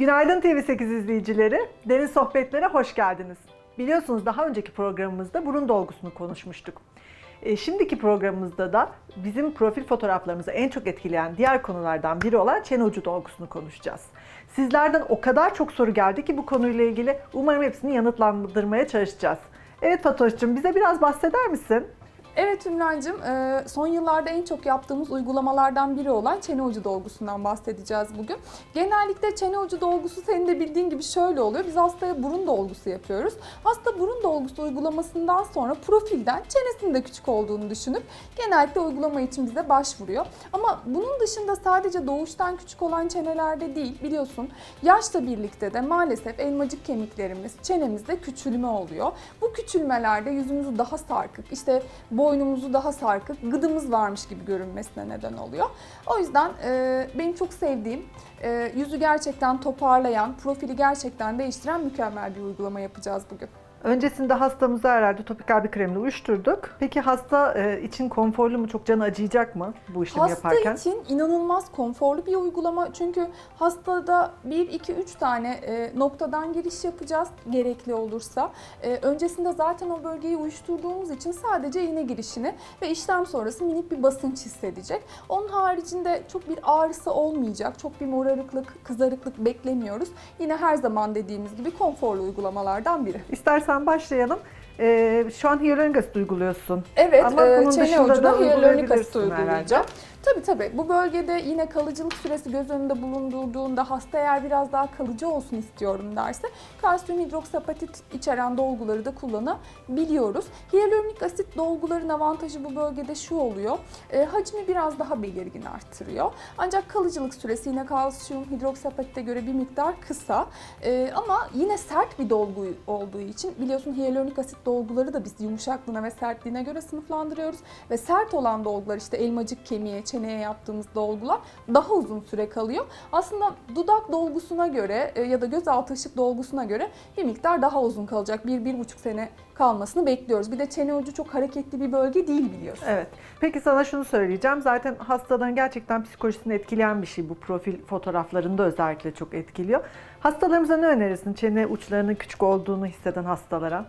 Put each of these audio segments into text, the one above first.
Günaydın TV8 izleyicileri. Derin Sohbetlere hoş geldiniz. Biliyorsunuz daha önceki programımızda burun dolgusunu konuşmuştuk. E, şimdiki programımızda da bizim profil fotoğraflarımızı en çok etkileyen diğer konulardan biri olan çene ucu dolgusunu konuşacağız. Sizlerden o kadar çok soru geldi ki bu konuyla ilgili umarım hepsini yanıtlandırmaya çalışacağız. Evet Fatoş'cum bize biraz bahseder misin? Evet Ümrancığım, e, son yıllarda en çok yaptığımız uygulamalardan biri olan çene ucu dolgusundan bahsedeceğiz bugün. Genellikle çene ucu dolgusu senin de bildiğin gibi şöyle oluyor. Biz hastaya burun dolgusu yapıyoruz. Hasta burun dolgusu uygulamasından sonra profilden çenesinin de küçük olduğunu düşünüp genellikle uygulama için bize başvuruyor. Ama bunun dışında sadece doğuştan küçük olan çenelerde değil biliyorsun yaşla birlikte de maalesef elmacık kemiklerimiz çenemizde küçülme oluyor. Bu küçülmelerde yüzümüzü daha sarkık, işte boynumuzu daha sarkık, gıdımız varmış gibi görünmesine neden oluyor. O yüzden e, benim çok sevdiğim, e, yüzü gerçekten toparlayan, profili gerçekten değiştiren mükemmel bir uygulama yapacağız bugün. Öncesinde hastamızı herhalde topikal bir kremle uyuşturduk. Peki hasta e, için konforlu mu? Çok canı acıyacak mı bu işlemi Hasta yaparken? için inanılmaz konforlu bir uygulama. Çünkü hastada 1, 2, 3 tane e, noktadan giriş yapacağız gerekli olursa. E, öncesinde zaten o bölgeyi uyuşturduğumuz için sadece iğne girişini ve işlem sonrası minik bir basınç hissedecek. Onun haricinde çok bir ağrısı olmayacak. Çok bir morarıklık, kızarıklık beklemiyoruz. Yine her zaman dediğimiz gibi konforlu uygulamalardan biri. İstersen başlayalım. E, şu an hyaluronik asit uyguluyorsun. Evet, Ama e, bunun çene dışında ucuna da hyaluronik asit uygulayacağım. herhalde. Tabii tabii. Bu bölgede yine kalıcılık süresi göz önünde bulundurduğunda hasta eğer biraz daha kalıcı olsun istiyorum derse kalsiyum hidroksapatit içeren dolguları da kullanabiliyoruz. Hyaluronik asit dolguların avantajı bu bölgede şu oluyor. E, hacmi biraz daha belirgin arttırıyor. Ancak kalıcılık süresi yine kalsiyum hidroksapatite göre bir miktar kısa. E, ama yine sert bir dolgu olduğu için biliyorsun hyaluronik asit dolguları da biz yumuşaklığına ve sertliğine göre sınıflandırıyoruz. Ve sert olan dolgular işte elmacık kemiğe, çeneye yaptığımız dolgular daha uzun süre kalıyor. Aslında dudak dolgusuna göre e, ya da gözaltı ışık dolgusuna göre bir miktar daha uzun kalacak. 1-1,5 sene kalmasını bekliyoruz. Bir de çene ucu çok hareketli bir bölge değil biliyorsun. Evet. Peki sana şunu söyleyeceğim. Zaten hastaların gerçekten psikolojisini etkileyen bir şey bu profil fotoğraflarında özellikle çok etkiliyor. Hastalarımıza ne önerirsin? Çene uçlarının küçük olduğunu hisseden hastalara.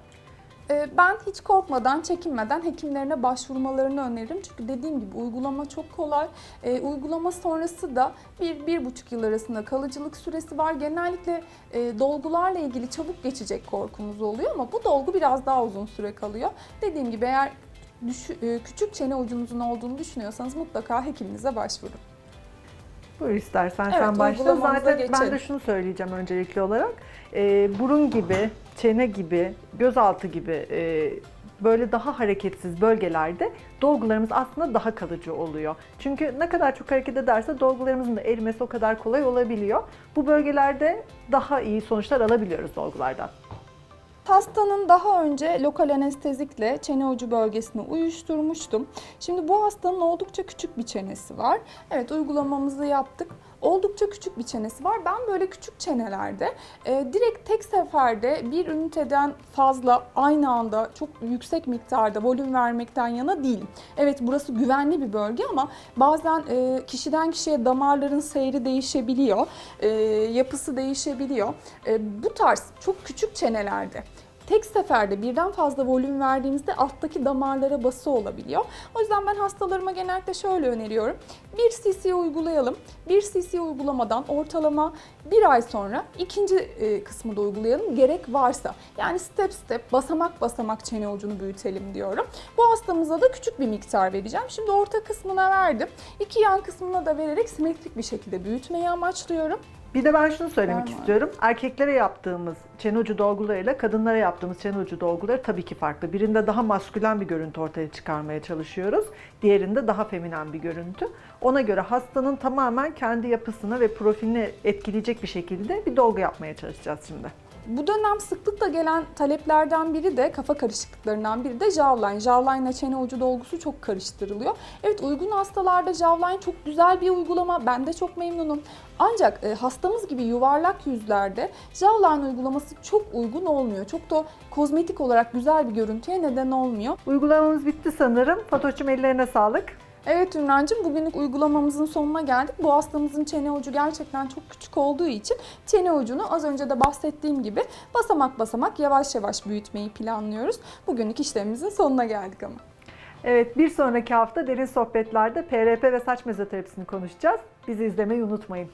Ee, Ben hiç korkmadan, çekinmeden hekimlerine başvurmalarını öneririm. Çünkü dediğim gibi uygulama çok kolay. Ee, uygulama sonrası da 1-1,5 yıl arasında kalıcılık süresi var. Genellikle e, dolgularla ilgili çabuk geçecek korkumuz oluyor ama bu dolgu biraz daha uzun süre kalıyor. Dediğim gibi eğer düşü- e, küçük çene ucunuzun olduğunu düşünüyorsanız mutlaka hekiminize başvurun. Buyur istersen Evet, sen başla. Zaten ben de geçelim. şunu söyleyeceğim öncelikli olarak. Ee, burun gibi, çene gibi, gözaltı gibi e, böyle daha hareketsiz bölgelerde dolgularımız aslında daha kalıcı oluyor. Çünkü ne kadar çok hareket ederse dolgularımızın da erimesi o kadar kolay olabiliyor. Bu bölgelerde daha iyi sonuçlar alabiliyoruz dolgulardan. Hastanın daha önce lokal anestezikle çene ucu bölgesini uyuşturmuştum. Şimdi bu hastanın oldukça küçük bir çenesi var. Evet uygulamamızı yaptık. Oldukça küçük bir çenesi var. Ben böyle küçük çenelerde e, direkt tek seferde bir üniteden fazla aynı anda çok yüksek miktarda volüm vermekten yana değilim. Evet burası güvenli bir bölge ama bazen e, kişiden kişiye damarların seyri değişebiliyor, e, yapısı değişebiliyor. E, bu tarz çok küçük çenelerde tek seferde birden fazla volüm verdiğimizde alttaki damarlara bası olabiliyor. O yüzden ben hastalarıma genellikle şöyle öneriyorum. 1 cc uygulayalım. 1 cc uygulamadan ortalama bir ay sonra ikinci e, kısmı da uygulayalım gerek varsa. Yani step step basamak basamak çene ucunu büyütelim diyorum. Bu hastamıza da küçük bir miktar vereceğim. Şimdi orta kısmına verdim. İki yan kısmına da vererek simetrik bir şekilde büyütmeyi amaçlıyorum. Bir de ben şunu söylemek mı? istiyorum. Erkeklere yaptığımız çene ucu dolgularıyla kadınlara yaptığımız çene ucu dolguları tabii ki farklı. Birinde daha maskülen bir görüntü ortaya çıkarmaya çalışıyoruz. Diğerinde daha feminen bir görüntü. Ona göre hastanın tamamen kendi yapısını ve profilini etkileyecek bir şekilde bir dolgu yapmaya çalışacağız şimdi. Bu dönem sıklıkla gelen taleplerden biri de kafa karışıklıklarından biri de jawline. Jawline ile çene ucu dolgusu çok karıştırılıyor. Evet uygun hastalarda jawline çok güzel bir uygulama. Ben de çok memnunum. Ancak e, hastamız gibi yuvarlak yüzlerde jawline uygulaması çok uygun olmuyor. Çok da kozmetik olarak güzel bir görüntüye neden olmuyor. Uygulamamız bitti sanırım. Fatoş'cum ellerine sağlık. Evet Ümrancığım bugünlük uygulamamızın sonuna geldik. Bu hastamızın çene ucu gerçekten çok küçük olduğu için çene ucunu az önce de bahsettiğim gibi basamak basamak yavaş yavaş büyütmeyi planlıyoruz. Bugünlük işlemimizin sonuna geldik ama. Evet bir sonraki hafta derin sohbetlerde PRP ve saç mezoterapisini konuşacağız. Bizi izlemeyi unutmayın.